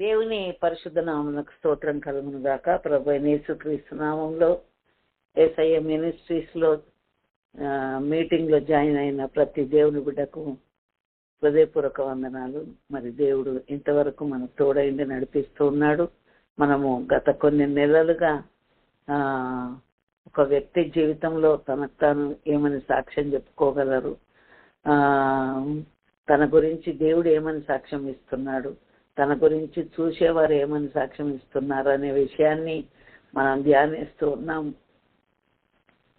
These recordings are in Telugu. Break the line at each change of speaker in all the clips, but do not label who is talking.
దేవుని పరిశుద్ధ నామమునకు స్తోత్రం కలుగును గాక ప్రభు నేసుక్రీస్తు నామంలో ఏసయ్య మినిస్ట్రీస్లో మీటింగ్లో జాయిన్ అయిన ప్రతి దేవుని బిడ్డకు హృదయపూర్వక వందనాలు. మరి దేవుడు ఇంతవరకు మన తోడైండి నడిపిస్తూ ఉన్నాడు. మనము గత కొన్ని నెలలుగా ఒక వ్యక్తి జీవితంలో తనకు తాను ఏమని సాక్ష్యం చెప్పుకోగలరు? తన గురించి దేవుడు ఏమని సాక్ష్యం ఇస్తున్నాడు? తన గురించి చూసేవారు ఏమని సాక్ష్యం ఇస్తున్నారు అనే విషయాన్ని మనం ధ్యానిస్తూ ఉన్నాం.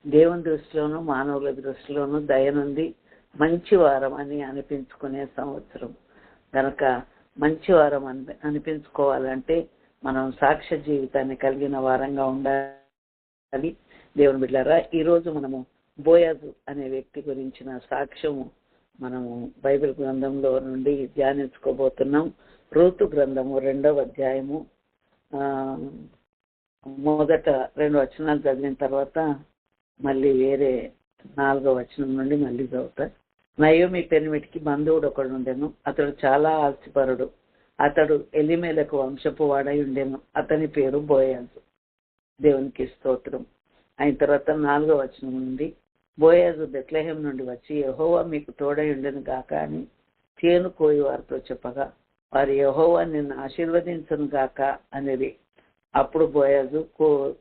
దేవుని దృష్టిలోను మానవుల దృష్టిలోను దయనుంది మంచి వారం అని అనిపించుకునే సంవత్సరం. కనుక మంచి వారం అని అనిపించుకోవాలంటే మనం సాక్ష్య జీవితాన్ని కలిగిన వారంగా ఉండాలి. దేవుని బిడ్డారా ఈరోజు మనము బోయాజు అనే వ్యక్తి గురించిన సాక్ష్యము మనము బైబిల్ గ్రంథంలో నుండి ధ్యానించుకోబోతున్నాం. ఋతు గ్రంథము రెండవ అధ్యాయము. మొదట రెండు వచనాలు చదివిన తర్వాత మళ్ళీ వేరే నాలుగో వచనం నుండి మళ్ళీ చదువుతా. నయోమి పెనిమిటికి బంధువుడు ఒకడు ఉండెను. అతడు చాలా ఆస్తిపరుడు. అతడు ఎలిమేలకు వంశపు వాడై ఉండేను. అతని పేరు బోయాజు. దేవునికి స్తోత్రం. అయిన తర్వాత నాలుగో వచనం నుండి బోయాజు బెత్లహేం నుండి వచ్చి యహోవా మీకు తోడై ఉండను గాక అని చేను కోయి వారితో చెప్పగా వారి యహోవా నిన్ను ఆశీర్వదించను గాక అనేది. అప్పుడు బోయాజు కో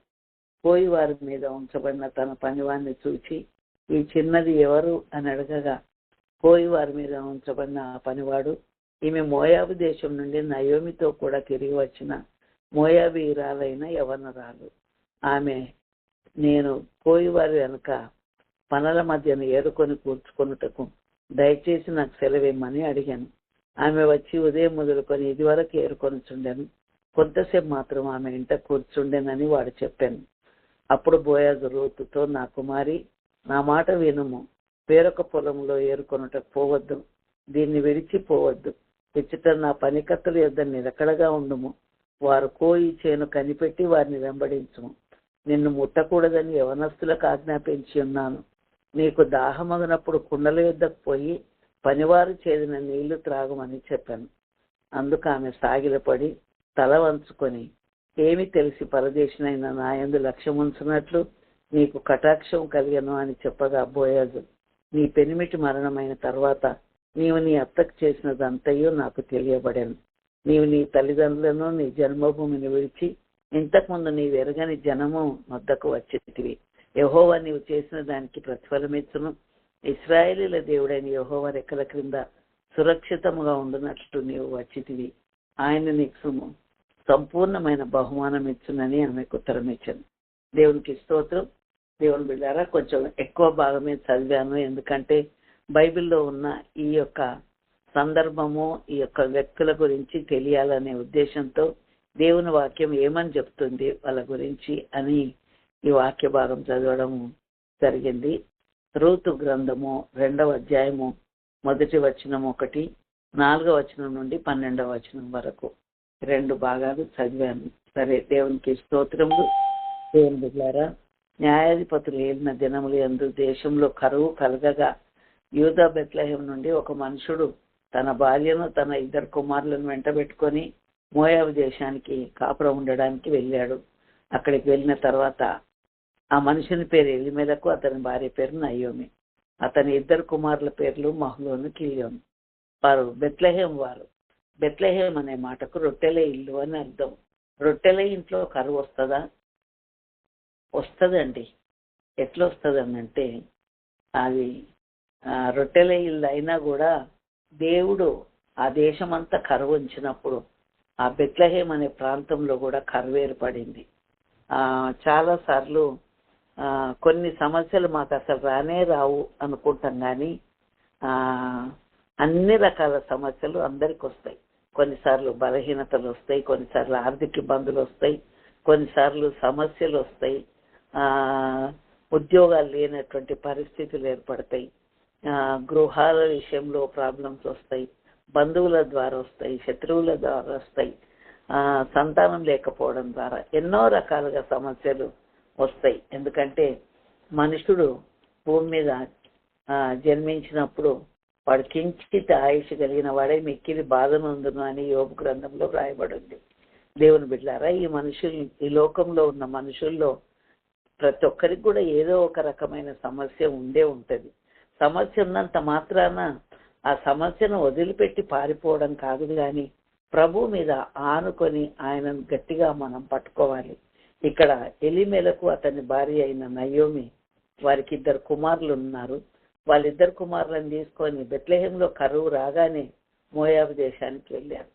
కోయి వారి మీద ఉంచబడిన తన పనివాన్ని చూచి ఈ చిన్నది ఎవరు? అని అడగగా కోయి వారి మీద ఉంచబడిన ఆ పనివాడు ఈమె మోయాబు దేశం నుండి నయోమితో కూడా తిరిగి వచ్చిన మోయాబీరాలైన యవనరాలు. ఆమె నేను కోయి వారి వెనుక పనుల మధ్యన ఏరుకొని కూర్చుకొనుటకు దయచేసి నాకు సెలవిమ్మని అడిగాను. ఆమె వచ్చి ఉదయం మొదలుకొని ఇది వరకు ఏరుకొని చుండెను కొంతసేపు మాత్రం ఆమె ఇంట కూర్చుండెనని వాడు చెప్పాను. అప్పుడు బోయాజు రోతుతో నా కుమారి నా మాట వినుము. వేరొక పొలంలో ఏరుకొనుటకు పోవద్దు. దీన్ని విడిచిపోవద్దు ఇచ్చట నా పనికత్తుల యొద్ద నిలకడగా ఉండుము. వారు కోయి చేను కనిపెట్టి వారిని వెంబడించుము. నిన్ను ముట్టకూడదని యవనస్తులకు ఆజ్ఞాపించి ఉన్నాను. నీకు దాహమగినప్పుడు కుండల యుద్ధకు పోయి పనివారు చేదిన నీళ్ళు త్రాగమని చెప్పాను. అందుకు ఆమె సాగిలపడి తల వంచుకొని ఏమి తెలిసి పరదేశినైన నాయందు లక్ష్యం ఉంచినట్లు నీకు కటాక్షం కలిగను అని చెప్పగా బోయాజు నీ పెనిమిటి మరణమైన తర్వాత నీవు నీ అత్తకు చేసినదంతయో నాకు తెలియబడాను. నీవు నీ తల్లిదండ్రులను నీ జన్మభూమిని విడిచి ఇంతకుముందు నీ వెరగని జనము వద్దకు వచ్చేటివి యహోవా నీవు చేసిన దానికి ప్రతిఫలమిచ్చును. ఇస్రాయేలీల దేవుడైన యహోవా రెక్కల క్రింద సురక్షితముగా ఉండనట్లు నీవు వచ్చితివి. ఆయన నీకు సంపూర్ణమైన బహుమానం ఇచ్చునని ఆమెకు ఉత్తరం ఇచ్చాను దేవునికి స్తోత్రం. దేవుని బిళ్ళారా కొంచెం ఎక్కువ భాగమే చదివాను. ఎందుకంటే బైబిల్లో ఉన్న ఈ యొక్క సందర్భము ఈ యొక్క వ్యక్తుల గురించి తెలియాలనే ఉద్దేశంతో దేవుని వాక్యం ఏమని చెప్తుంది వాళ్ళ గురించి అని ఈ వాక్య భాగం చదవడం జరిగింది. రూతు గ్రంథము రెండవ అధ్యాయము మొదటి వచనం ఒకటి నాలుగవ వచనం నుండి పన్నెండవ వచనం వరకు రెండు భాగాలు చదివాను. సరే దేవునికి స్తోత్రములు. దేవుని ద్వారా న్యాయాధిపతులు ఏలిన దినములు ఎందు దేశంలో కరువు కలగగా యూదా బెత్లహేం నుండి ఒక మనుషుడు తన భార్యను తన ఇద్దరు కుమారులను వెంటబెట్టుకొని మోయాబు దేశానికి కాపురం ఉండడానికి వెళ్ళాడు. అక్కడికి వెళ్ళిన తర్వాత ఆ మనిషిని పేరు ఎలిమెలకు అతని భార్య పేరు నయోమి అతని ఇద్దరు కుమారుల పేర్లు మహ్లోను కిలియోను. వారు బెత్లహేం వారు. బెత్లహేం అనే మాటకు రొట్టెల ఇల్లు అని అర్థం. రొట్టెల ఇంట్లో కరువు వస్తుందా? వస్తుందండి. ఎట్లా వస్తుందంటే అది రొట్టెల ఇల్లు అయినా కూడా దేవుడు ఆ దేశం అంతా కరువు ఉంచినప్పుడు ఆ బెత్లహేం అనే ప్రాంతంలో కూడా కరువు ఏర్పడింది. చాలాసార్లు చాలా సార్లు కొన్ని సమస్యలు మాకు అసలు రానే రావు అనుకుంటాం కానీ అన్ని రకాల సమస్యలు అందరికి వస్తాయి. కొన్నిసార్లు బలహీనతలు వస్తాయి కొన్నిసార్లు ఆర్థిక ఇబ్బందులు వస్తాయి కొన్నిసార్లు సమస్యలు వస్తాయి. ఉద్యోగాలు లేనటువంటి పరిస్థితులు ఏర్పడతాయి. గృహాల విషయంలో ప్రాబ్లమ్స్ వస్తాయి బంధువుల ద్వారా వస్తాయి శత్రువుల ద్వారా వస్తాయి. సంతానం లేకపోవడం ద్వారా ఎన్నో రకాలుగా సమస్యలు వస్తాయి. ఎందుకంటే మనుషుడు భూమి మీద జన్మించినప్పుడు వాడు కించిత ఆయుష్ కలిగిన వాడే మిక్కిలి బాధనందును అని యోగ గ్రంథంలో రాయబడింది దేవుని బిడ్డారా ఈ మనుషులు ఈ లోకంలో ఉన్న మనుషుల్లో ప్రతి ఒక్కరికి కూడా ఏదో ఒక రకమైన సమస్య ఉండే ఉంటుంది. సమస్య ఉన్నంత మాత్రాన ఆ సమస్యను వదిలిపెట్టి పారిపోవడం కాదు కానీ ప్రభు మీద ఆనుకొని ఆయనను గట్టిగా మనం పట్టుకోవాలి. ఇక్కడ ఎలిమేలకు అతని భార్య అయిన నయోమి వారికి ఇద్దరు కుమారులు ఉన్నారు వాళ్ళిద్దరు కుమారులను తీసుకొని బెత్లహేంలో కరువు రాగానే మోయాబు దేశానికి వెళ్ళారు.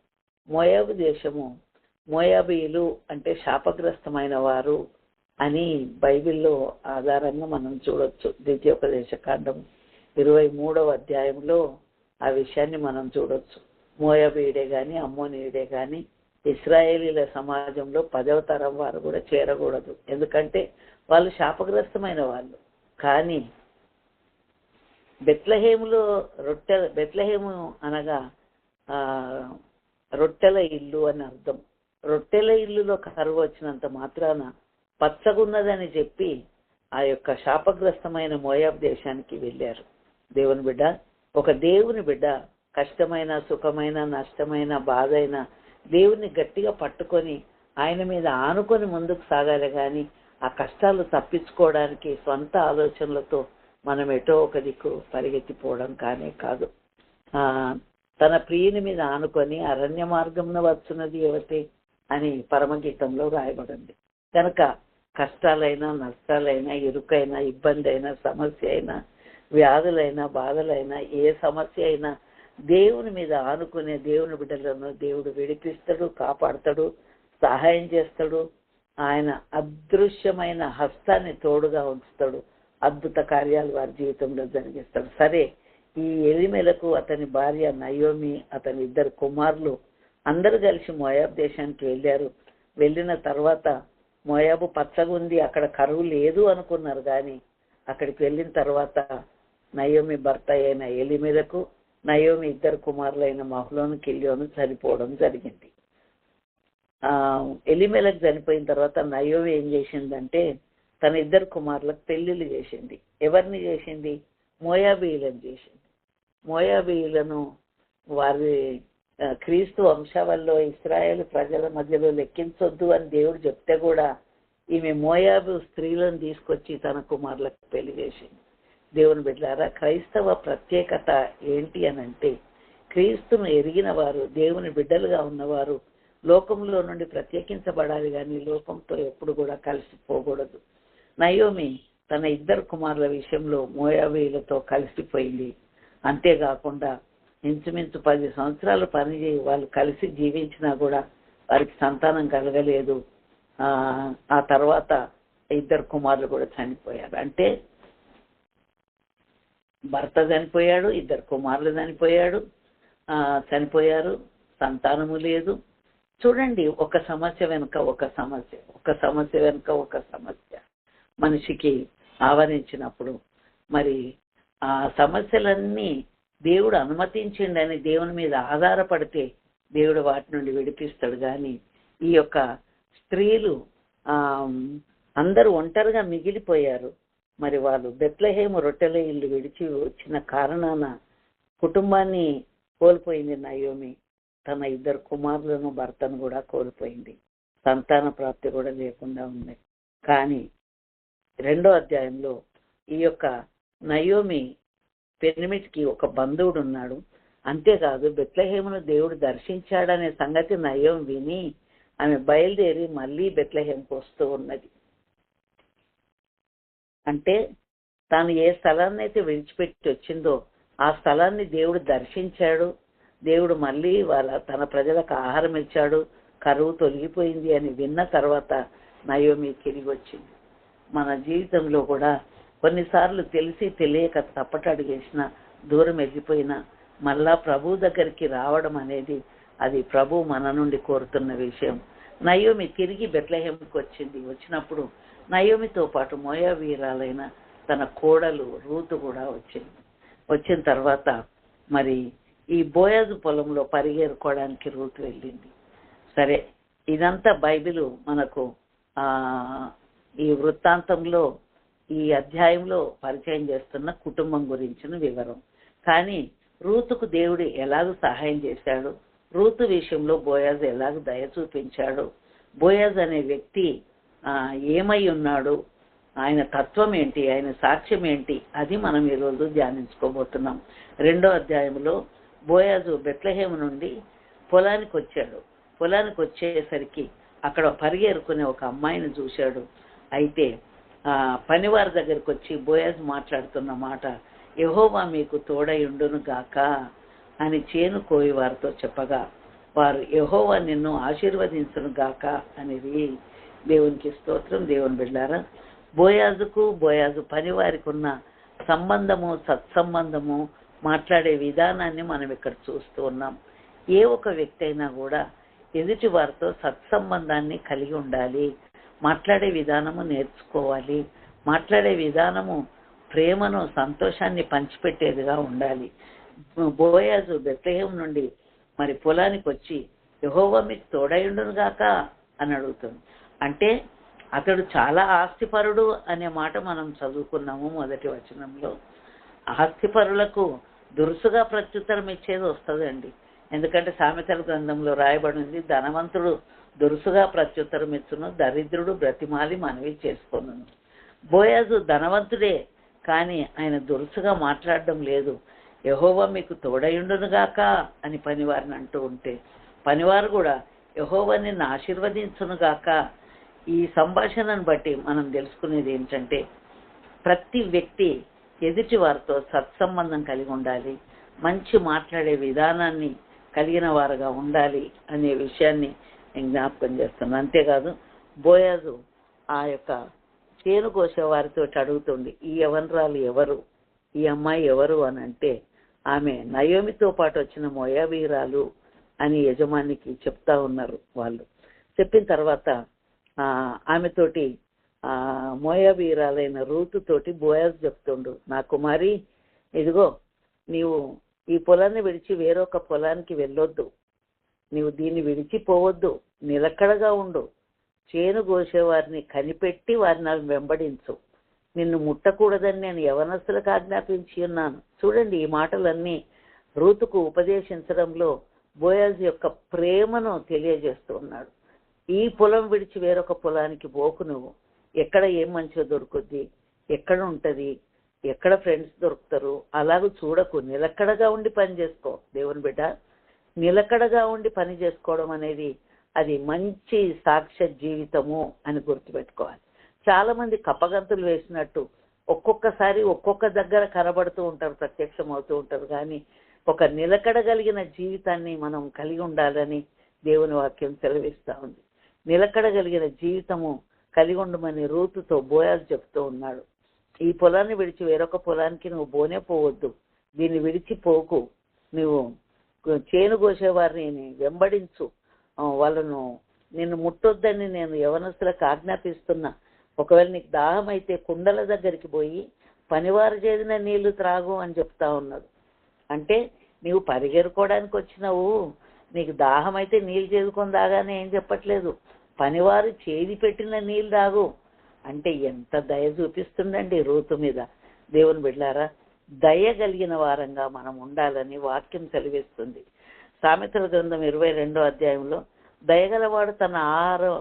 మోయాబు దేశము మోయాబీయులు అంటే శాపగ్రస్తమైన వారు అని బైబిల్లో ఆధారంగా మనం చూడొచ్చు. ద్వితీయోపదేశ కాండం ఇరవై మూడవ అధ్యాయంలో ఆ విషయాన్ని మనం చూడొచ్చు. మోయాబీయుడే కానీ అమ్మోనీయుడే కానీ ఇస్రాయేలీల సమాజంలో పదవ తరం వారు కూడా చేరకూడదు. ఎందుకంటే వాళ్ళు శాపగ్రస్తమైన వాళ్ళు. కానీ బెత్లహేములో రొట్టె బెత్లహేము అనగా రొట్టెల ఇల్లు అని అర్థం. రొట్టెల ఇల్లులో కరువు వచ్చినంత మాత్రాన పచ్చగున్నదని చెప్పి ఆ యొక్క శాపగ్రస్తమైన మోయాబ్ దేశానికి వెళ్ళారు. దేవుని బిడ్డ ఒక దేవుని బిడ్డ కష్టమైన సుఖమైన నష్టమైన బాధ దేవుణ్ణి గట్టిగా పట్టుకొని ఆయన మీద ఆనుకొని ముందుకు సాగాలి కానీ ఆ కష్టాలు తప్పించుకోవడానికి సొంత ఆలోచనలతో మనం ఎటో ఒక దిక్కు పరిగెత్తిపోవడం కానే కాదు. తన ప్రియుని మీద ఆనుకొని అరణ్య మార్గంలో వచ్చున్నది యువతి అని పరమగీతంలో రాయబడింది కనుక కష్టాలైనా నష్టాలైనా ఇరుకైనా ఇబ్బంది అయినా సమస్య అయినా వ్యాధులైనా బాధలైనా ఏ సమస్య అయినా దేవుని మీద ఆనుకునే దేవుని బిడ్డలను దేవుడు విడిపిస్తాడు కాపాడతాడు సహాయం చేస్తాడు. ఆయన అదృశ్యమైన హస్తాన్ని తోడుగా ఉంచుతాడు. అద్భుత కార్యాలు వారి జీవితంలో జరిగిస్తాడు. సరే ఈ ఎలిమెలకు అతని భార్య నయోమి అతని ఇద్దరు కుమారులు అందరూ కలిసి మోయాబ్ దేశానికి వెళ్ళారు. వెళ్ళిన తర్వాత మోయాబు పచ్చగా ఉంది అక్కడ కరువు లేదు అనుకున్నారు. కానీ అక్కడికి వెళ్ళిన తర్వాత నయోమి భర్త అయిన ఎలిమెలకు నయోమి ఇద్దరు కుమారులైన మహులోను కిలియోను చనిపోవడం జరిగింది. ఆ ఎలిమెలకు చనిపోయిన తర్వాత నయోమి ఏం చేసిందంటే తన ఇద్దరు కుమారులకు పెళ్ళిళ్ళు చేసింది. ఎవరిని చేసింది? మోయాబీయులను చేసింది. మోయాబీయులను వారి క్రీస్తు వంశావల్లో ఇస్రాయేల్ ప్రజల మధ్యలో లెక్కించొద్దు అని దేవుడు చెప్తే కూడా ఈమె మోయాబు స్త్రీలను తీసుకొచ్చి తన కుమారులకు పెళ్ళి చేసింది. దేవుని బిడ్డారా క్రైస్తవ ప్రత్యేకత ఏంటి అని అంటే క్రీస్తును ఎరిగిన వారు దేవుని బిడ్డలుగా ఉన్నవారు లోకంలో నుండి ప్రత్యేకించబడాలి కానీ లోకంతో ఎప్పుడు కూడా కలిసిపోకూడదు నయోమి తన ఇద్దరు కుమారుల విషయంలో మోయాబీలతో కలిసిపోయింది. అంతేకాకుండా ఇంచుమించు పది సంవత్సరాలు పనిచేయి వాళ్ళు కలిసి జీవించినా కూడా వారికి సంతానం కలగలేదు. ఆ తర్వాత ఇద్దరు కుమారులు కూడా చనిపోయారు. అంటే భర్త చనిపోయాడు ఇద్దరు కుమారులు చనిపోయాడు చనిపోయారు సంతానము లేదు. చూడండి ఒక సమస్య వెనుక ఒక సమస్య ఒక సమస్య వెనుక ఒక సమస్య. మనిషికి ఆవరించినప్పుడు మరి ఆ సమస్యలన్నీ దేవుడు అనుమతించిండని దేవుని మీద ఆధారపడితే దేవుడు వాటి నుండి విడిపిస్తాడు. కానీ ఈ యొక్క స్త్రీలు అందరూ ఒంటరిగా మిగిలిపోయారు. మరి వాళ్ళు బెత్లహేము రొట్టెల ఇల్లు విడిచి వచ్చిన కారణాన కుటుంబాన్ని కోల్పోయింది నయోమి. తన ఇద్దరు కుమారులను భర్తను కూడా కోల్పోయింది. సంతాన ప్రాప్తి కూడా లేకుండా ఉంది. కానీ రెండో అధ్యాయంలో ఈ యొక్క నయోమి పెనిమిటికి ఒక బంధువుడు ఉన్నాడు. అంతేకాదు బెత్లహేమును దేవుడు దర్శించాడనే సంగతి నయోమి విని ఆమె బయలుదేరి మళ్ళీ బెత్లహేంకు వస్తూ ఉన్నది. అంటే తాను ఏ స్థలాన్ని అయితే విడిచిపెట్టి వచ్చిందో ఆ స్థలాన్ని దేవుడు దర్శించాడు. దేవుడు మళ్ళీ వాళ్ళ తన ప్రజలకు ఆహారం ఇచ్చాడు. కరువు తొలగిపోయింది అని విన్న తర్వాత నయోమి తిరిగి వచ్చింది. మన జీవితంలో కూడా కొన్నిసార్లు తెలిసి తెలియక తప్పటడుగేసిన దూరం వెళ్ళిపోయినా మళ్ళా ప్రభు దగ్గరికి రావడం అనేది అది ప్రభు మన నుండి కోరుతున్న విషయం. నయోమి తిరిగి బెట్లహేమ్కి వచ్చింది. వచ్చినప్పుడు నయోమితో పాటు మోయా వీరాలైన తన కోడలు రూతు కూడా వచ్చింది. వచ్చిన తర్వాత మరి ఈ బోయాజు పొలంలో పరిగేరుకోవడానికి రూతు వెళ్ళింది. సరే ఇదంతా బైబిల్ మనకు ఈ వృత్తాంతంలో ఈ అధ్యాయంలో పరిచయం చేస్తున్న కుటుంబం గురించిన వివరం. కానీ రూతుకు దేవుడు ఎలాగ సహాయం చేశాడు? రూతు విషయంలో బోయాజ్ ఎలాగ దయ చూపించాడు? బోయాజ్ అనే వ్యక్తి ఏమై ఉన్నాడు? ఆయన తత్వం ఏంటి? ఆయన సాక్ష్యం ఏంటి? అది మనం ఈరోజు ధ్యానించుకోబోతున్నాం. రెండో అధ్యాయంలో బోయాజు బెత్లహేమ నుండి పొలానికి వచ్చాడు. పొలానికి వచ్చేసరికి అక్కడ పరిగెరుకునే ఒక అమ్మాయిని చూశాడు. అయితే పనివారి దగ్గరికి వచ్చి బోయాజ్ మాట్లాడుతున్న మాట యహోవా మీకు తోడయుండును గాక అని చేను కోయి వారితో చెప్పగా వారు యహోవా నిన్ను ఆశీర్వదించును గాక అనేది దేవునికి స్తోత్రం దేవుని బిడ్డారా. బోయాజుకు బోయాజు పనివారికి ఉన్న సంబంధము సత్సంబంధము మాట్లాడే విధానాన్ని మనం ఇక్కడ చూస్తూ ఉన్నాం. ఏ ఒక వ్యక్తి అయినా కూడా ఎదుటి వారితో సత్సంబంధాన్ని కలిగి ఉండాలి. మాట్లాడే విధానము నేర్చుకోవాలి. మాట్లాడే విధానము ప్రేమను సంతోషాన్ని పంచిపెట్టేదిగా ఉండాలి. బోయాజు బెత్లహేం నుండి మరి పొలానికి వచ్చి యహోవా మీకు తోడయుండును గాక అని అడుగుతుంది. అంటే అతడు చాలా ఆస్తిపరుడు అనే మాట మనం చదువుకున్నాము మొదటి వచనంలో. ఆస్తిపరులకు దురుసుగా ప్రత్యుత్తరం ఇచ్చేది వస్తుందండి. ఎందుకంటే సామెతల గ్రంథంలో రాయబడి ఉంది ధనవంతుడు దురుసుగా ప్రత్యుత్తరం ఇచ్చును దరిద్రుడు బ్రతిమాలి మనవి చేసుకును బోయాజు ధనవంతుడే కానీ ఆయన దురుసుగా మాట్లాడడం లేదు. యహోవా మీకు తోడయుండునుగాక అని పనివారిని అంటూ ఉంటే పనివారు కూడా యహోవా నిన్ను ఆశీర్వదించునుగాక ఈ సంభాషణను బట్టి మనం తెలుసుకునేది ఏంటంటే ప్రతి వ్యక్తి ఎదుటి వారితో సత్సంబంధం కలిగి ఉండాలి మంచి మాట్లాడే విధానాన్ని కలిగిన వారుగా ఉండాలి అనే విషయాన్ని నేను జ్ఞాపకం చేస్తున్నాను. అంతేకాదు బోయాజు ఆ యొక్క చేను కోసే వారితో అడుగుతుంది ఈ యవనరాలు ఎవరు? ఈ అమ్మాయి ఎవరు? అని అంటే ఆమె నయోమితో పాటు వచ్చిన మోయావీరాలు అని యజమానికి చెప్తా ఉన్నారు వాళ్ళు. చెప్పిన తర్వాత ఆమెతోటి ఆ మోయాబీరాలైన రూతు తోటి బోయాజ్ చెప్తుండు. నా కుమారి ఇదిగో నీవు ఈ పొలాన్ని విడిచి వేరొక పొలానికి వెళ్ళొద్దు. నీవు దీన్ని విడిచిపోవద్దు నిలకడగా ఉండు. చేను కోసేవారిని కనిపెట్టి వారిని అవి వెంబడించు. నిన్ను ముట్టకూడదని నేను యవనస్తులకు ఆజ్ఞాపించి ఉన్నాను. చూడండి ఈ మాటలన్నీ రూతుకు ఉపదేశించడంలో బోయాజ్ యొక్క ప్రేమను తెలియజేస్తూ ఉన్నాడు. ఈ పొలం విడిచి వేరొక పొలానికి పోకు నువ్వు. ఎక్కడ ఏం మంచిగా దొరుకుద్ది? ఎక్కడ ఉంటది? ఎక్కడ ఫ్రెండ్స్ దొరుకుతారు? అలాగూ చూడకు. నిలకడగా ఉండి పని చేసుకో. దేవుని బిడ్డ నిలకడగా ఉండి పని చేసుకోవడం అనేది అది మంచి సాక్ష్య జీవితము అని గుర్తుపెట్టుకోవాలి. చాలా మంది కప్పగంతులు వేసినట్టు ఒక్కొక్కసారి ఒక్కొక్క దగ్గర కనబడుతూ ఉంటారు ప్రత్యక్షం అవుతూ ఉంటారు. కానీ ఒక నిలకడ కలిగిన జీవితాన్ని మనం కలిగి ఉండాలని దేవుని వాక్యం సెలవిస్తా ఉంది. నిలకడగలిగిన జీవితము కలిగి ఉండమని రూతుతో బోయాలు చెప్తూ ఉన్నాడు. ఈ పొలాన్ని విడిచి వేరొక పొలానికి నువ్వు బోనే పోవద్దు. దీన్ని విడిచి పోకు. నువ్వు చేను కోసే వారిని వెంబడించు. వాళ్ళను నిన్ను ముట్టొద్దని నేను యవనస్తులకు ఆజ్ఞాపిస్తున్నా. ఒకవేళ నీకు దాహం అయితే కుండల దగ్గరికి పోయి పనివారు చేసిన నీళ్ళు త్రాగు అని చెప్తా ఉన్నాడు. అంటే నీవు పరిగెరుకోవడానికి వచ్చినావు. నీకు దాహం అయితే నీళ్ళు చేసుకొని దాగానే ఏం చెప్పట్లేదు. పనివారు చేది పెట్టిన నీళ్ళు తాగు అంటే ఎంత దయ చూపిస్తుందండి రూతు మీద. దేవుని బిడ్డారా దయ కలిగిన వారంగా మనం ఉండాలని వాక్యం సెలవిస్తుంది. సామెతల గ్రంథం ఇరవై రెండో అధ్యాయంలో దయగలవాడు తన ఆహారం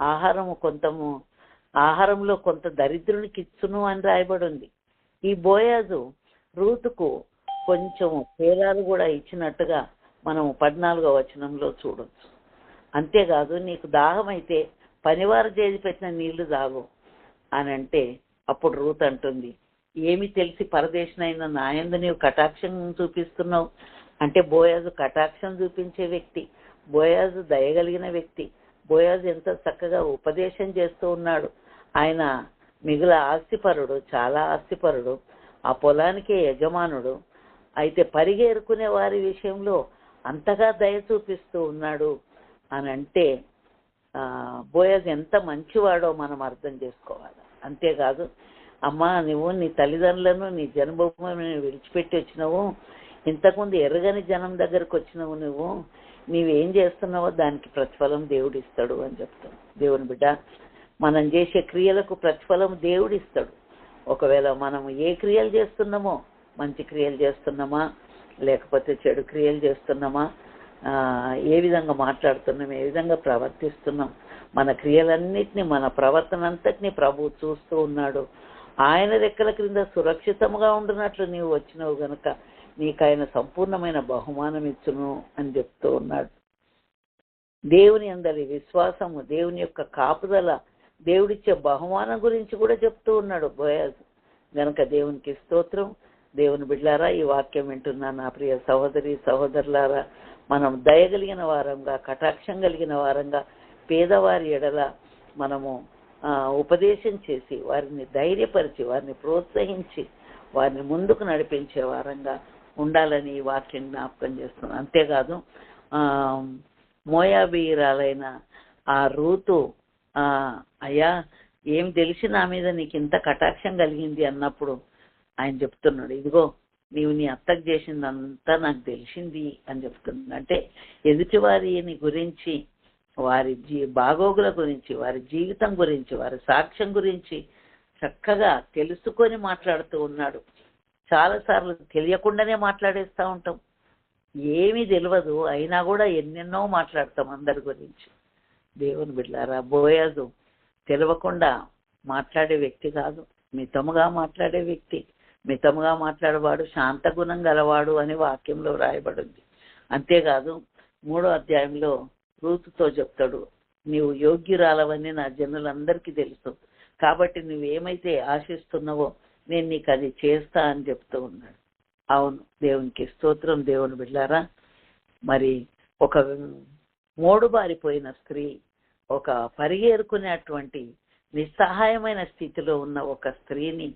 ఆహారము కొంతము ఆహారంలో కొంత దరిద్రునికి ఇచ్చును అని రాయబడి ఉంది ఈ బోయాజు రూతుకు కొంచెం పేరాలు కూడా ఇచ్చినట్టుగా మనం పద్నాలుగో వచనంలో చూడొచ్చు. అంతేకాదు నీకు దాహం అయితే పనివారు చేసి పెట్టిన నీళ్ళు తాగు అని అంటే అప్పుడు రూత్ అంటుంది. ఏమి తెలిసి పరదేశనైన నాయందు నీవు కటాక్షం చూపిస్తున్నావు? అంటే బోయాజు కటాక్షం చూపించే వ్యక్తి బోయాజు దయగలిగిన వ్యక్తి బోయాజు ఎంత చక్కగా ఉపదేశం చేస్తూ ఉన్నాడు. ఆయన మిగుల ఆస్తిపరుడు చాలా ఆస్తిపరుడు ఆ పొలానికే యజమానుడు. అయితే పరిగెరుకునే వారి విషయంలో అంతగా దయ చూపిస్తూ ఉన్నాడు. అని అంటే ఆ, బోయజ్ ఎంత మంచివాడో మనం అర్థం చేసుకోవాలి. అంతేకాదు అమ్మా నువ్వు నీ తల్లిదండ్రులను నీ జన్మభూమిని విడిచిపెట్టి వచ్చినావు ఇంతకుముందు ఎర్రగని జనం దగ్గరకు వచ్చినావు నువ్వు నీవేం చేస్తున్నావో దానికి ప్రతిఫలం దేవుడు ఇస్తాడు అని చెప్తాడు. దేవుని బిడ్డ మనం చేసే క్రియలకు ప్రతిఫలం దేవుడు ఇస్తాడు ఒకవేళ మనం ఏ క్రియలు చేస్తున్నామో మంచి క్రియలు చేస్తున్నామా లేకపోతే చెడు క్రియలు చేస్తున్నామా ఏ విధంగా మాట్లాడుతున్నాం ఏ విధంగా ప్రవర్తిస్తున్నాం మన క్రియలన్నిటినీ మన ప్రవర్తన అంతటినీ ప్రభు చూస్తూ ఉన్నాడు. ఆయన రెక్కల క్రింద సురక్షితంగా ఉండునట్లు నీవు వచ్చినవు గనుక నీకు ఆయన సంపూర్ణమైన బహుమానం ఇచ్చును అని చెప్తూ ఉన్నాడు. దేవుని అందరి విశ్వాసము దేవుని యొక్క కాపుదల దేవుడిచ్చే బహుమానం గురించి కూడా చెప్తూ ఉన్నాడు. బోయాజ్ గనక దేవునికి స్తోత్రం. దేవుని బిడ్లారా ఈ వాక్యం వింటున్నా నా ప్రియ సహోదరి సహోదరులారా మనం దయగలిగిన వారంగా కటాక్షం కలిగిన వారంగా పేదవారి ఎడల మనము ఉపదేశం చేసి వారిని ధైర్యపరిచి వారిని ప్రోత్సహించి వారిని ముందుకు నడిపించే వారంగా ఉండాలని ఈ వాక్యం జ్ఞాపకం చేస్తున్నాను. అంతేకాదు మోయాబీరాలైన ఆ రూతు అయ్యా ఏం తెలిసి నా మీద నీకు ఇంత కటాక్షం కలిగింది అన్నప్పుడు ఆయన చెప్తున్నాడు ఇదిగో నీవు నీ అత్తకు చేసిందంతా నాకు తెలిసింది అని చెప్తుంది. అంటే ఎదుటివారిని గురించి వారి జీ బాగోగుల గురించి వారి జీవితం గురించి వారి సాక్ష్యం గురించి చక్కగా తెలుసుకొని మాట్లాడుతూ ఉన్నాడు. చాలాసార్లు తెలియకుండానే మాట్లాడేస్తూ ఉంటాం. ఏమీ తెలియదు అయినా కూడా ఎన్నెన్నో మాట్లాడతాం అందరి గురించి. దేవుని బిడ్డారా బోయాజు తెలియకుండా మాట్లాడే వ్యక్తి కాదు. మితముగా మాట్లాడే వ్యక్తి. మితముగా మాట్లాడేవాడు శాంత గుణం గలవాడు అని వాక్యంలో రాయబడింది. అంతేకాదు మూడో అధ్యాయంలో రూతుతో చెప్తాడు నీవు యోగ్యురాలవని నా జనులందరికీ తెలుసు. కాబట్టి నువ్వేమైతే ఆశిస్తున్నావో నేను నీకు అది చేస్తా అని చెప్తూ ఉన్నాడు. అవును దేవునికి స్తోత్రం దేవుని బిళ్ళారా మరి ఒక మూడు బారిపోయిన స్త్రీ ఒక పరిగేరుకునేటువంటి నిస్సహాయమైన స్థితిలో ఉన్న ఒక స్త్రీని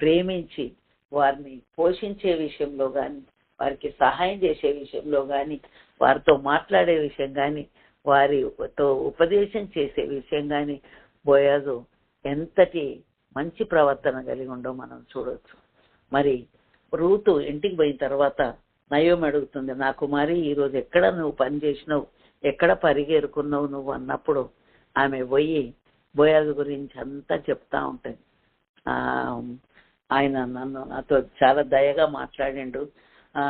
ప్రేమించి వారిని పోషించే విషయంలో కానీ వారికి సహాయం చేసే విషయంలో కానీ వారితో మాట్లాడే విషయం కానీ వారితో ఉపదేశం చేసే విషయం కానీ బోయాజు ఎంతటి మంచి ప్రవర్తన కలిగి ఉండో మనం చూడొచ్చు. మరి రూతు ఇంటికి పోయిన తర్వాత నయోమి అడుగుతుంది నా కుమారి ఈరోజు ఎక్కడ నువ్వు పని చేసినావు? ఎక్కడ పరిగెరుకున్నావు నువ్వు? అన్నప్పుడు ఆమె పోయి బోయాజు గురించి అంతా చెప్తా ఉంటుంది. ఆయన నన్ను నాతో చాలా దయగా మాట్లాడిండు.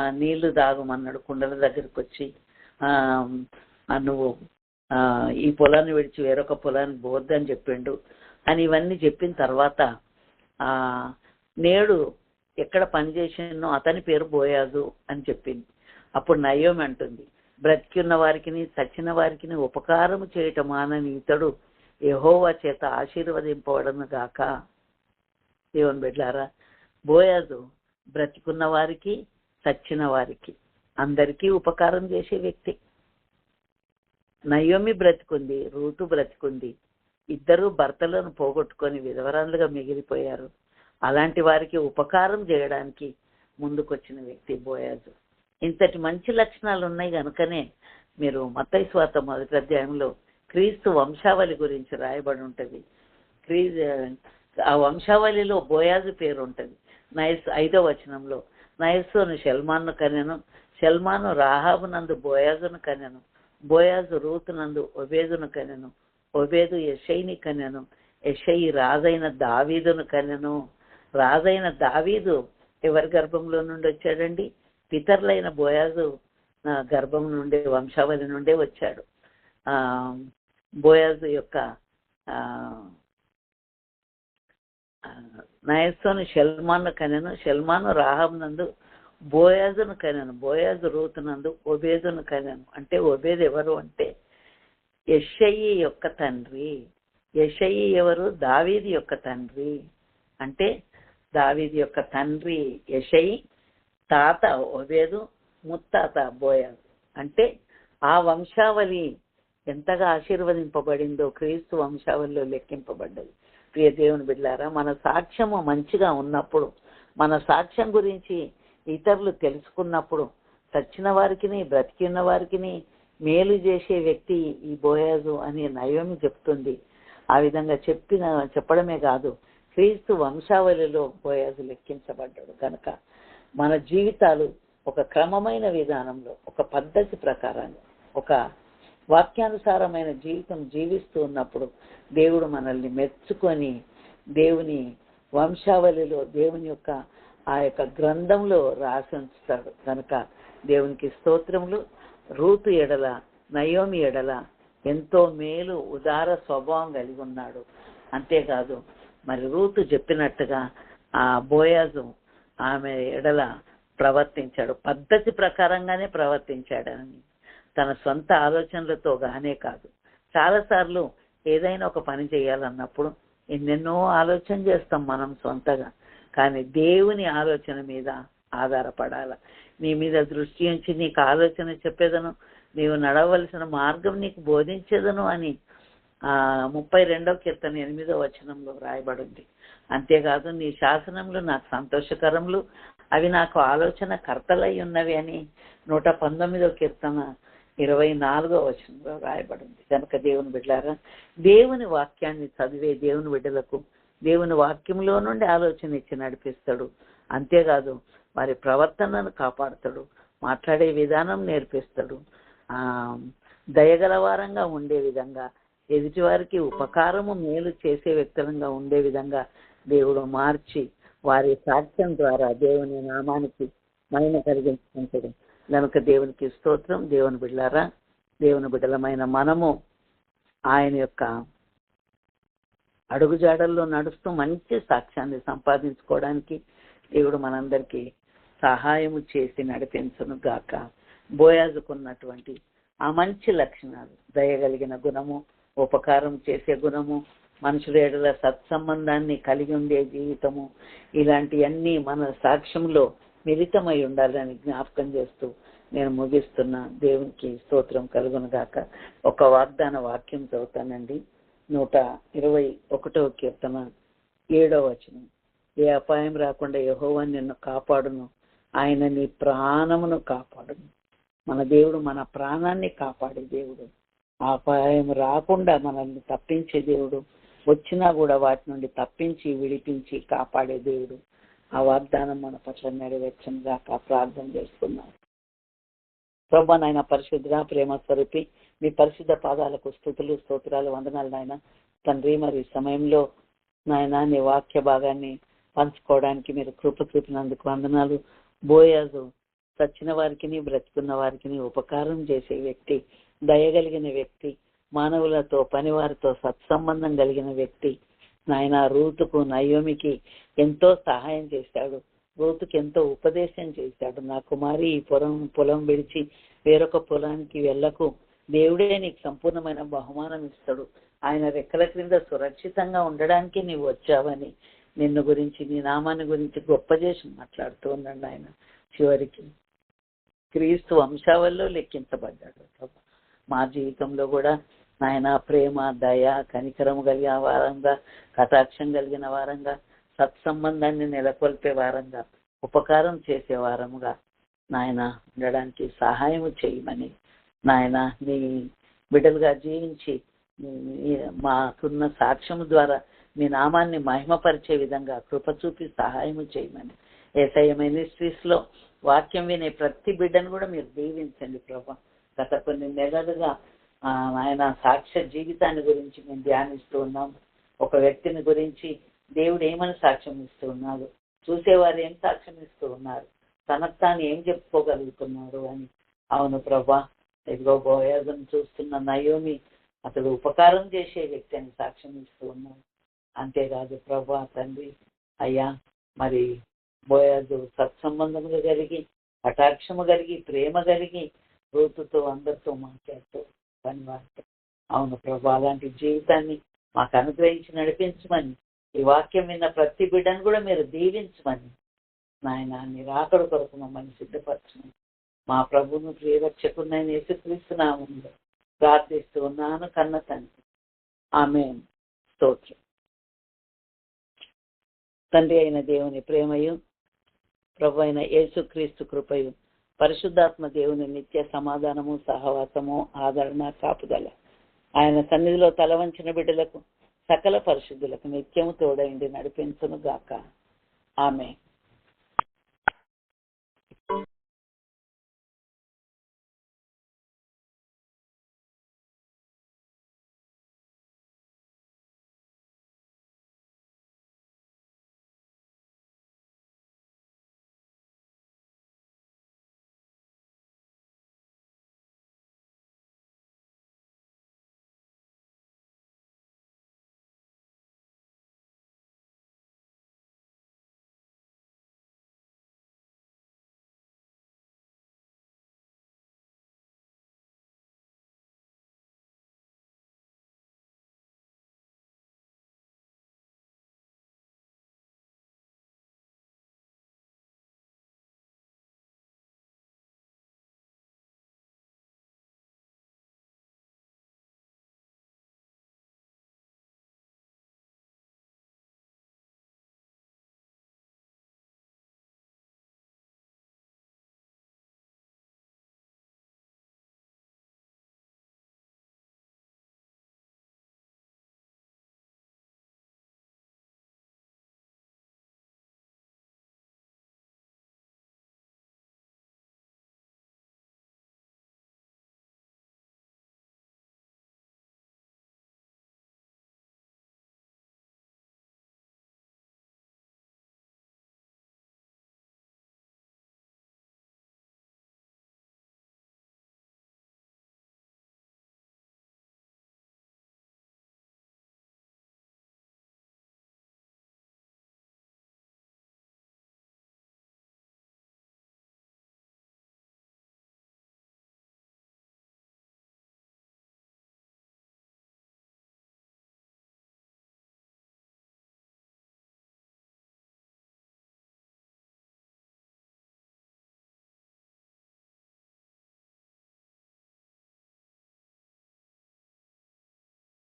నీళ్ళు తాగమన్నాడు కుండల దగ్గరికి వచ్చి నువ్వు ఈ పొలాన్ని విడిచి వేరొక పొలాన్ని పోవద్దని చెప్పిండు. అని ఇవన్నీ చెప్పిన తర్వాత నేడు ఎక్కడ పనిచేసినో అతని పేరు బోయాదు అని చెప్పింది. అప్పుడు నయోమి అంటుంది బ్రతికున్న వారికి చచ్చిన వారికి ఉపకారం చేయటమానని ఇతడు యహోవా చేత ఆశీర్వదింపబడను గాక. దేవుని బిడ్డారా? బోయాజు బ్రతికున్న వారికి చచ్చిన వారికి. అందరికీ ఉపకారం చేసే వ్యక్తి. నయోమి బ్రతికుంది రూటు బ్రతికుంది. ఇద్దరు భర్తలను పోగొట్టుకొని విధవరాలుగా మిగిలిపోయారు. అలాంటి వారికి ఉపకారం చేయడానికి ముందుకొచ్చిన వ్యక్తి బోయాజు. ఇంతటి మంచి లక్షణాలు ఉన్నాయి కనుకనే మీరు మత్తై స్వాత మొదటి అధ్యాయంలో క్రీస్తు వంశావళి గురించి రాయబడి ఉంటుంది. క్రీ ఆ వంశావళిలో బోయాజు పేరు ఉంటుంది నయస్ ఐదో వచనంలో నయస్సును షల్మాన్ను కనెను షల్మాను రాహాబు నందు బోయాజును కనెను బోయాజు రూతునందు ఒబేదును కనెను ఒబేదు యషయిని కనెను యషయి రాజైన దావీదును కనెను. రాజైన దావీదు ఎవరి గర్భంలో నుండి వచ్చాడండి? పితరులైన బోయాజు గర్భం నుండి వంశావళి నుండే వచ్చాడు. ఆ బోయాజు యొక్క ఆ నయస్సును షల్మాను కనెను షల్మాను రాహం నందు బోయాజును కనెను బోయాజు రూతునందు ఒబేదును కనెను. అంటే ఒబేదు ఎవరు అంటే యషయి యొక్క తండ్రి. యషయి ఎవరు? దావీది యొక్క తండ్రి. అంటే దావీది యొక్క తండ్రి యషయి తాత ఒబేదు ముత్తాత బోయాజు. అంటే ఆ వంశావళి ఎంతగా ఆశీర్వదింపబడిందో క్రీస్తు వంశావళిలో లెక్కింపబడ్డది. ప్రియ దేవుని బిడ్డారా మన సాక్ష్యము మంచిగా ఉన్నప్పుడు మన సాక్ష్యం గురించి ఇతరులు తెలుసుకున్నప్పుడు చచ్చిన వారికిని బ్రతికిన వారికిని మేలు చేసే వ్యక్తి ఈ బోయాజు అని నయోమి చెప్తుంది. ఆ విధంగా చెప్పిన చెప్పడమే కాదు క్రీస్తు వంశావళిలో బోయాజు లెక్కించబడ్డాడు. కనుక మన జీవితాలు ఒక క్రమమైన విధానంలో ఒక పద్ధతి ప్రకారంగా ఒక వాక్యానుసారమైన జీవితం జీవిస్తూ ఉన్నప్పుడు దేవుడు మనల్ని మెచ్చుకొని దేవుని వంశావళిలో దేవుని యొక్క ఆ యొక్క గ్రంథంలో రాసి ఉంచుతాడు. కనుక దేవునికి స్తోత్రములు. రూతు ఎడల నయోమి ఎడల ఎంతో మేలు ఉదార స్వభావం కలిగి ఉన్నాడు. అంతేకాదు మరి రూతు చెప్పినట్టుగా ఆ బోయాజు ఆమె ఎడల ప్రవర్తించాడు. పద్ధతి ప్రకారంగానే ప్రవర్తించాడని. తన సొంత ఆలోచనలతో గానే కాదు. చాలాసార్లు ఏదైనా ఒక పని చేయాలన్నప్పుడు ఎన్నెన్నో ఆలోచన చేస్తాం మనం సొంతగా. కానీ దేవుని ఆలోచన మీద ఆధారపడాల. నీ మీద దృష్టి ఉంచి నీకు ఆలోచన చెప్పేదను నీవు నడవలసిన మార్గం నీకు బోధించేదను అని ఆ ముప్పై రెండవ కీర్తన ఎనిమిదో వచనంలో రాయబడింది అంతేకాదు నీ శాసనములు నాకు సంతోషకరములు అవి నాకు ఆలోచన కర్తలై ఉన్నవి అని నూట పంతొమ్మిదో కీర్తన ఇరవై నాలుగో వచనంలో రాయబడింది. కనుక దేవుని బిడ్డారా దేవుని వాక్యాన్ని చదివే దేవుని బిడ్డలకు దేవుని వాక్యంలో నుండి ఆలోచన ఇచ్చి నడిపిస్తాడు. అంతేకాదు వారి ప్రవర్తనను కాపాడుతాడు. మాట్లాడే విధానం నేర్పిస్తాడు. ఆ దయగలవారంగా ఉండే విధంగా ఎదుటివారికి ఉపకారము మేలు చేసే వ్యక్తులంగా ఉండే విధంగా దేవుడు మార్చి వారి సాక్ష్యం ద్వారా దేవుని నామానికి మహిమ కలిగించుకుంటాడు. కనుక దేవునికి స్తోత్రం. దేవుని బిడ్డలారా దేవుని బిడ్డలమైన మనము ఆయన యొక్క అడుగుజాడల్లో నడుస్తూ మంచి సాక్ష్యాన్ని సంపాదించుకోవడానికి దేవుడు మనందరికీ సహాయము చేసి నడిపించును గాక. బోయాజుకున్నటువంటి ఆ మంచి లక్షణాలు దయగలిగిన గుణము ఉపకారం చేసే గుణము మనుషుల ఏడల సత్సంబంధాన్ని కలిగి ఉండే జీవితము ఇలాంటివన్నీ మన సాక్ష్యంలో మిళితమై ఉండాలని జ్ఞాపకం చేస్తూ నేను ముగిస్తున్న. దేవునికి స్తోత్రం కలుగునుగాక. ఒక వాగ్దాన వాక్యం చదువుతానండి. నూట ఇరవై ఒకటవ కీర్తన ఏడవ వచనం. ఏ అపాయం రాకుండా యహోవా నిన్ను కాపాడును. ఆయన నీ ప్రాణమును కాపాడును. మన దేవుడు మన ప్రాణాన్ని కాపాడే దేవుడు. అపాయం రాకుండా మనల్ని తప్పించే దేవుడు. వచ్చినా కూడా వాటి నుండి తప్పించి విడిపించి కాపాడే దేవుడు. ఆ వాగ్దానం మన పట్ల నెరవేర్చను గాక ప్రార్థన చేసుకున్నాం ప్రభా నాయన పరిశుద్ధ ప్రేమ స్వరూపి మీ పరిశుద్ధ పాదాలకు స్థుతులు స్తోత్రాలు వందనాలు నాయన. తండ్రి మరి ఈ సమయంలో నాయన నీ వాక్య భాగాన్ని పంచుకోవడానికి మీరు కృప చూపినందుకు వందనాలు. బోయాజు చచ్చిన వారికి బ్రతుకున్న వారికి ఉపకారం చేసే వ్యక్తి దయగలిగిన వ్యక్తి మానవులతో పనివారితో సత్సంబంధం కలిగిన వ్యక్తి నాయన రూతుకు నయోమికి ఎంతో సహాయం చేశాడు. రూతుకి ఎంతో ఉపదేశం చేశాడు. నా కుమారి ఈ పొలం పొలం విడిచి వేరొక పొలానికి వెళ్ళకు. దేవుడే నీకు సంపూర్ణమైన బహుమానం ఇస్తాడు. ఆయన రెక్కల క్రింద సురక్షితంగా ఉండడానికి నీవు వచ్చావని నిన్ను గురించి నీ నామాన్ని గురించి గొప్ప చేసి మాట్లాడుతూ ఉన్నాడు ఆయన చివరికి. క్రీస్తు వంశావల్లో లెక్కించబడ్డాడు. మా జీవితంలో కూడా నాయన ప్రేమ దయ కనికరము కలిగిన వారంగా కటాక్షం కలిగిన వారంగా సత్సంబంధాన్ని నెలకొల్పే వారంగా ఉపకారం చేసే వారముగా నాయన ఉండడానికి సహాయం చేయమని నాయన నీ బిడ్డలుగా జీవించి మాకున్న సాక్ష్యము ద్వారా మీ నామాన్ని మహిమపరిచే విధంగా కృప చూపి సహాయం చేయమని. ఏసఐ మినిస్ట్రీస్లో వాక్యం వినే ప్రతి బిడ్డను కూడా మీరు దీవించండి ప్రభా. గత కొన్ని నెలలుగా ఆయన సాక్ష్య జీవితాన్ని గురించి మేము ధ్యానిస్తూ ఉన్నాం. ఒక వ్యక్తిని గురించి దేవుడు ఏమని సాక్ష్యం ఇస్తూ ఉన్నాడు? చూసేవారు ఏం సాక్ష్యం ఇస్తూ ఉన్నారు? తనకు తాను ఏం చెప్పుకోగలుగుతున్నారు అని. అవును ప్రభా ఇదిగో బోయాజం చూస్తున్న నయోమి అతడు ఉపకారం చేసే వ్యక్తి అని సాక్ష్యం ఇస్తూ ఉన్నాడు. అంతేకాదు ప్రభా తండ్రి అయ్యా మరి బోయాజు సత్సంబంధములు కలిగి కటాక్షము కలిగి ప్రేమ కలిగి రూతుతో అందరితో మాట్లాడుతూ పని అవును ప్రభా అలాంటి జీవితాన్ని మాకు అనుగ్రహించి నడిపించమని ఈ వాక్యం విన్న ప్రతి బిడ్డను కూడా మీరు దీవించమని నాయన నీ రాకడ కొరకు మమ్మల్ని సిద్ధపరచమని మా ప్రభును ప్రియరక్షకున్నైన యేసుక్రీస్తునామంలో ప్రార్థిస్తూ ఉన్నాను కన్న తండ్రి. ఆమె స్తోత్రం. తండ్రి అయిన దేవుని ప్రేమయు ప్రభు అయిన యేసుక్రీస్తు కృపయు పరిశుద్ధాత్మ దేవుని నిత్య సమాధానము సహవాసము ఆదరణ కాపుదల. ఆయన సన్నిధిలో తల వంచిన బిడ్డలకు సకల పరిశుద్ధులకు నిత్యము తోడైండి నడిపించును గాక ఆమె